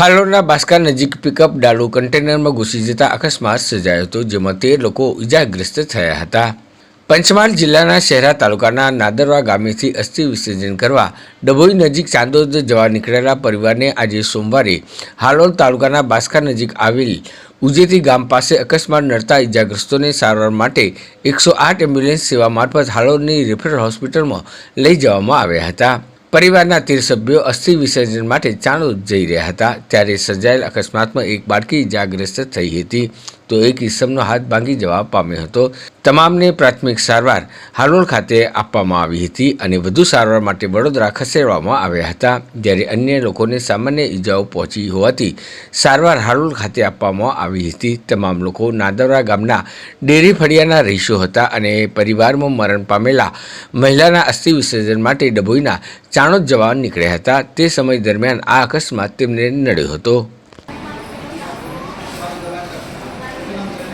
હાલોરના બાસ્કા નજીક પિકઅપ ડાલુ કન્ટેનરમાં ઘૂસી જતા અકસ્માત સર્જાયો હતો, જેમાં તેર લોકો ઇજાગ્રસ્ત થયા હતા. પંચમહાલ જિલ્લાના શહેરા તાલુકાના નાદરવા ગામેથી અસ્થિ વિસર્જન કરવા ડભોઈ નજીક ચાંદોદ જવા નીકળેલા પરિવારને આજે સોમવારે હાલોલ તાલુકાના બાસ્કા નજીક આવેલ ઉજેતી ગામ પાસે અકસ્માત નડતા ઇજાગ્રસ્તોને સારવાર માટે એકસો આઠ એમ્બ્યુલન્સ સેવા મારફત હાલોલની રેફરલ હોસ્પિટલમાં લઈ જવામાં આવ્યા હતા. પરિવારના તેર સભ્યો અસ્થિ વિસર્જન માટે ચાણોદ જઈ રહ્યા હતા. ત્યારે સર્જાયેલ અકસ્માતમાં એક બાળકી ઇજાગ્રસ્ત થઈ હતી. તો એક ઈસમનો હાથ ભાંગી જવા પામ્યો હતો. તમામને પ્રાથમિક સારવાર હાલોલ ખાતે આપવામાં આવી હતી અને વધુ સારવાર માટે વડોદરા ખસેડવામાં આવ્યા હતા. જ્યારે અન્ય લોકોને સામાન્ય ઈજાઓ પહોંચી હોવાથી સારવાર હાલોલ ખાતે આપવામાં આવી હતી. તમામ લોકો નાદવરા ગામના ડેરી ફળિયાના રહીશો હતા અને પરિવારમાં મરણ પામેલા મહિલાના અસ્થિ વિસર્જન માટે ડભોઈના ચાણોદ જવા નીકળ્યા હતા. તે સમય દરમિયાન આ અકસ્માત તેમને નડ્યો હતો. Thank you.